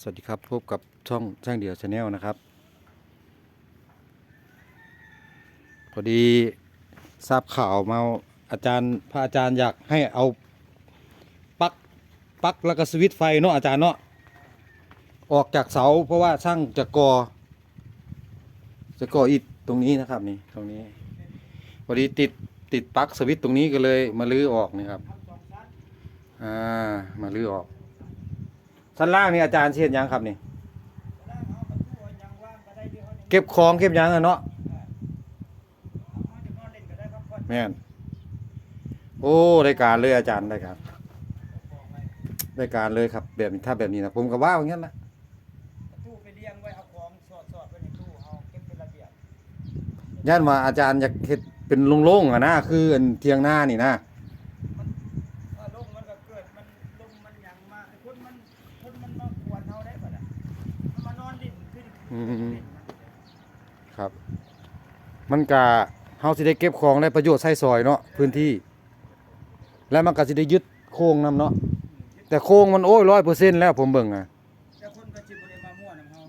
สวัสดีครับ พบกับช่องช่างเดี่ยวชาแนลนะครับ พอดีทราบข่าวมาอาจารย์พระอาจารย์อยากให้เอาปลั๊กปลั๊กแล้วก็สวิตช์ไฟเนาะอาจารย์เนาะออกจากเสาเพราะว่าช่างจะก่อจะก่ออิฐตรงนี้นะครับนี่ตรงนี้พอดีติดติดปลั๊กสวิตช์ตรงนี้ก็เลยมาลื้อออกนี่ครับอ่ามาลื้อออก ชั้นล่างนี่อาจารย์เชียนยังครับนี่เก็บของเก็บยังอะเนาะแม่นโอ้ได้การเลยอาจารย์ได้การได้การเลยครับ แบบนี้ถ้าแบบนี้นะผมก็ว่าอย่างนั้นนะตู้ไปเลี้ยงไว้เอาของสอดสอดไว้ในตู้เอาเก็บเป็นระเบียบย่านว่าอาจารย์อยากเฮ็ดเป็นโล่งๆอะนะคืออันเทียงหน้านี่นะ เออลมมันก็เกิดมันลมมันหยังมาไอ้คนมันคนมันมากวนเฮาได้ป่ะล่ะมันมานอนลิ้นขึ้น อืมครับ มันก็เฮาสิได้เก็บของได้ประโยชน์ใช้ซอยเนาะพื้นที่ แล้วมันก็สิได้ยึดโค้งนํเนาะแต่โค้งมันโอ้ย100%แล้วผมเบิ่งอะแต่คนก็สิบ่ได้มามั่วนำเฮา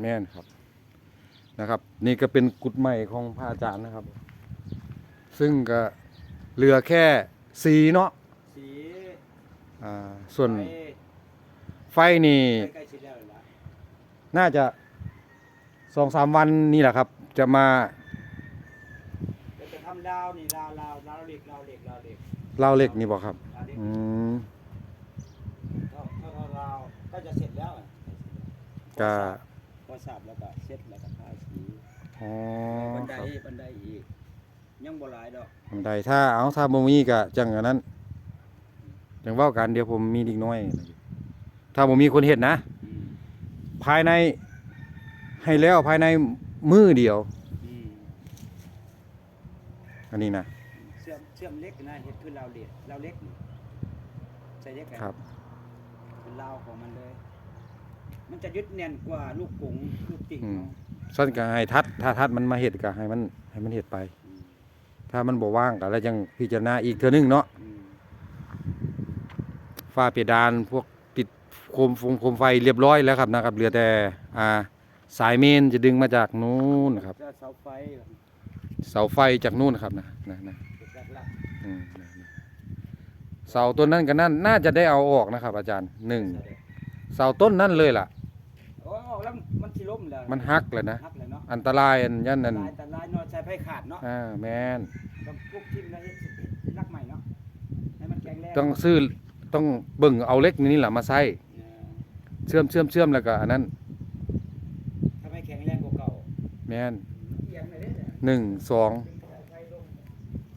แม่นครับนะครับ นี่ก็เป็นกุดใหม่ของพระอาจารย์นะครับ ซึ่งก็เหลือแค่สีเนาะสีอ่าส่วนไฟไฟนี่ ใกล้ๆสิแล้วล่ะ น่าจะ สองสามวันนี่แหละครับ จะมาเดี๋ยวจะทำดาวนี่ดาวลาวดาวเหล็กดาวเหล็กดาวเหล็กเล่าเหล็กนี่บอกครับ ดาวเหล็กอืมเท่าเท่าเท่าลาวก็จะเสร็จแล้วอะก็ พอสาบแล้วก็เสร็จแล้วก็ทาสีอ๋อบันไดครับบันไดอีก ยังบ่หลายดอกบันไดถ้าเอาถ้าบ่มีก็จังอันนั้นจังเว้ากันเดี๋ยวผมมีเด็กน้อย ถ้าบ่มีคนเฮ็ดนะ อืมภายใน ให้แล้วภายในมือเดียว อืมอันนี้นะเชื่อมเชื่อมเล็กนะเห็ดคือลาวเล็กลาวเล็กนี่ใส่เล็กกันครับ เป็นลาวของมันเลย มันจะยึดแน่นกว่าลูกกุ๋งลูกติ่งอืม เนาะสั้นก็ให้ทัด ถ้าทัดมันมาเฮ็ดก็ให้มันให้มันเฮ็ดไป อืมถ้ามันบ่ว่างก็แล้วยังพิจารณาอีกเทื่อนึงเนาะอืมฝ้าเพดานพวกติดโคมฟงโคมไฟเรียบร้อยแล้วครับนะครับเหลือแต่อ่า สายเมนจะดึงมาจากนู้นนะครับจะเสาไฟเสาไฟจากนู้นนะครับนะนะนะเป็นหลักหลักอืมนะนะเสาต้นนั้นก็นั่นน่าจะได้เอาออกนะครับ อาจารย์หนึ่งเสาต้นนั่นเลยล่ะ โอ้แล้วมันสิล้มแล้วมันหักเลยนะหักเลยเนาะอันตรายอันยันนั่นลายแต่ลายเนาะใช้ไฟขาดเนาะอ่าแมนต้องกุ๊กทิ่มแล้วเฮ็ดสิรักใหม่เนาะให้มันแข็งแรงต้องซื้อต้องเบิ่งเอาเล็กนี่แหละมาใส่เออเชื่อมเชื่อมเชื่อมแล้วก็อันนั้น ทำให้แข็งแรงกว่าเก่า แมนหนึ่งสอง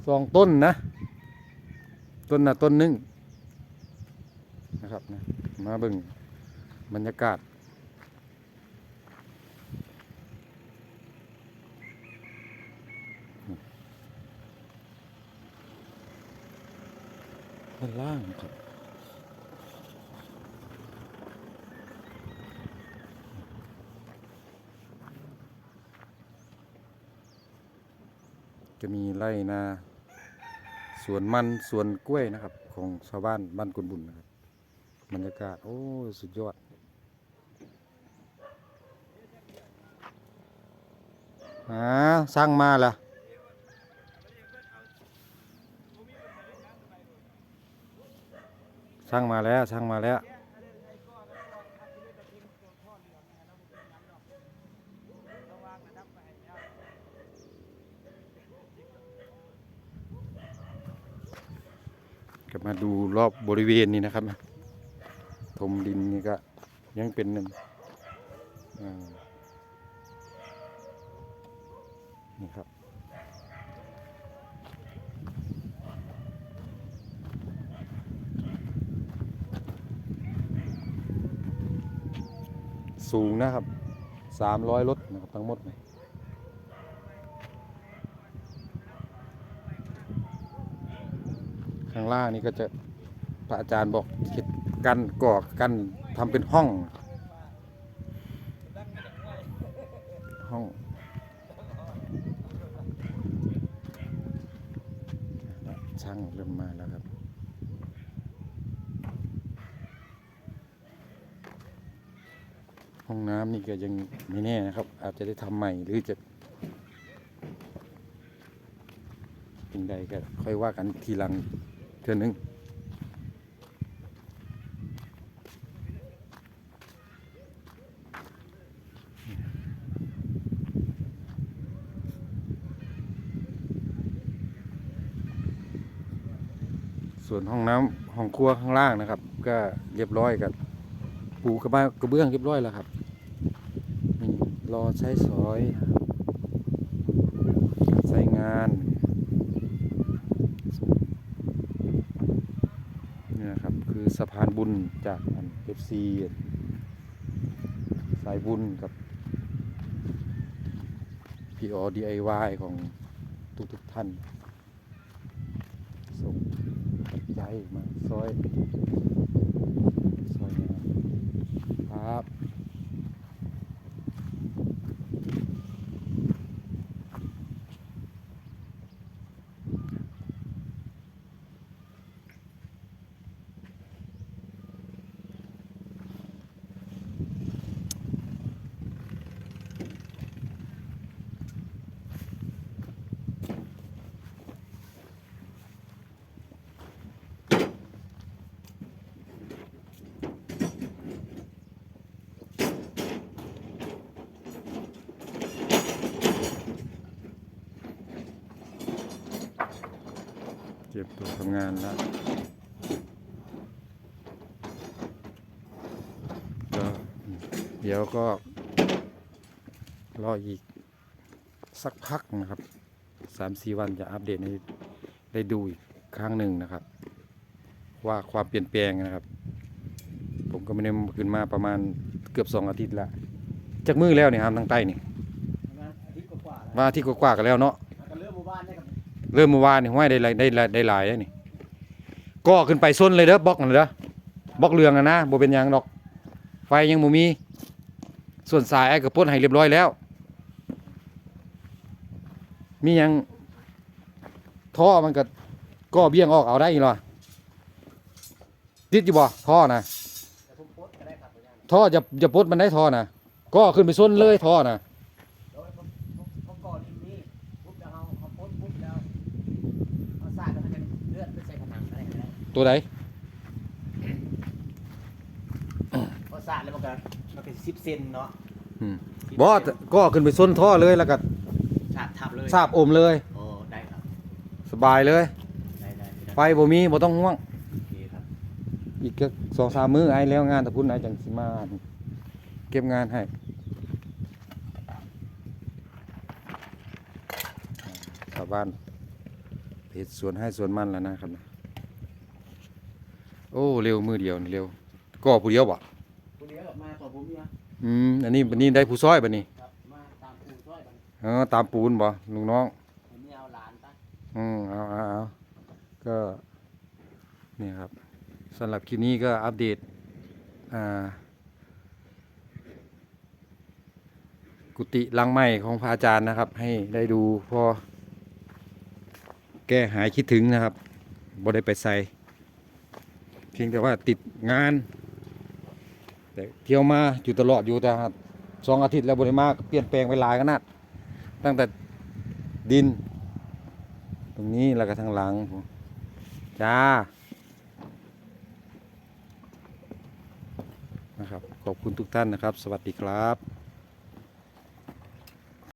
สองต้นนะ ต้นนะต้นหนึ่งนะครับนะมาเบิ่งบรรยากาศด้านล่างครับ จะมีไร่นาสวนมันสวนกล้วยนะครับ ของชาวบ้านบ้านกุนบุญนะครับบรรยากาศโอ้สุดยอดอ่าสร้างมาละสร้างมาแล้วสร้างมาแล้วกลับมาดู รอบบริเวณนี้นะครับถมดินนี่ก็ยังเป็นนั่นอ่านี่ครับสูงนะครับสามร้อยรถนะครับทั้งหมดเลยข้างล่างนี่ก็จะ พระอาจารย์บอกคิดกันก่อกันทำเป็นห้อง ห้องช่างเริ่มมาแล้วครับห้องน้ำนี่ก็ยังไม่แน่นะครับ อาจจะได้ทำใหม่หรือจะเป็นใดก็ค่อยว่ากันทีหลังเทื่อนึง ส่วนห้องน้ำห้องครัวข้างล่างนะครับ ก็เรียบร้อยกับปูกระบ้ากระเบื้องเรียบร้อยแล้วครับรอใช้สอย ใช้งานนี่นะครับคือสะพานบุญจากอันเอฟซีสายบุญกับพีออ DIY ของทุกๆท่าน ส่ง ปัจจัยมาซอยซอยงานครับ ก็บตัวทำงานแล้วก็เดี๋ยวก็ รออีกสักพักนะครับสามสี่วันจะอัปเดตให้ได้ดูอีกครั้งหนึ่งนะครับ ว่าความเปลี่ยนแปลงนะครับ ผมก็ไม่ได้ขึ้นมาประมาณเกือบสองอาทิตย์ละจากมือแล้วเนี่ยครับทางใต้นี่งานอาทิตย์กว่าๆแล้วว่าอาที่กว่าๆกันแล้วเนาะ เริ่มเมื่อวานนี่ห้วยได้หลายได้หลายได้หลายนี่ก็ขึ้นไปส้นเลยเด้อบล็อกนั่นเด้อบล็อกเรืองอะนะบ่เป็นหยังดอก ไฟยังบ่มี ส่วนสายไอ้กระป้นให้เรียบร้อยแล้ว มีหยังท่อมันก็ก็เบี้ยงออกเอาได้อีหรอติดอยู่บ่ท่อนะท่อจะจะปลดมันได้ท่อนะก็ขึ้นไปส้นเลยท่อนะ ตัวไหนพอสาดแล้วมันก็มันก็สิบเซนเนาะอืมบ่ก็ขึ้นไปส้นท่อเลยแล้วก็สาดทับเลยสาบอมเลย โอ้ได้ครับสบายเลย ได้ได้ได้ไฟบ่มีบ่ต้องห่วง โอเคครับอีกก็สองสามมื้อไอ้แล้วงานแต่พุ่นไอ้จังสิมาเก็บงานให้ชาวบ้านเพจสวนให้สวนมันแล้วนะครับนะ โอ้เร็วมือเดียวนี่เร็วก็ผู้เดียวบ่คุณเลี้ยงกลับมาต่อผมเนี่ยอืมอันนี้อันนี้ได้ผู้ซอยบัดนี้ครับมาตามปูช่วยกันเออตามปูนบ่ลุงน้องผมนี่เอาหลานปะอืมเอาเอาเอาก็นี่ครับสำหรับคลิปนี้ก็อัปเดตอ่ากุฏิหลังใหม่ของพระอาจารย์นะครับ ให้ได้ดูพอแก้หายคิดถึงนะครับบ่ได้ไปใส่เพียงแต่ว่าติดงาน แต่เที่ยวมาอยู่ตลอดอยู่แต่สองอาทิตย์แล้วบ่ได้มากเปลี่ยนแปลงไปหลายขนาดตั้งแต่ดิน ตรงนี้แล้วก็ทางหลังผมจ้านะครับขอบคุณทุกท่านนะครับ สวัสดีครับ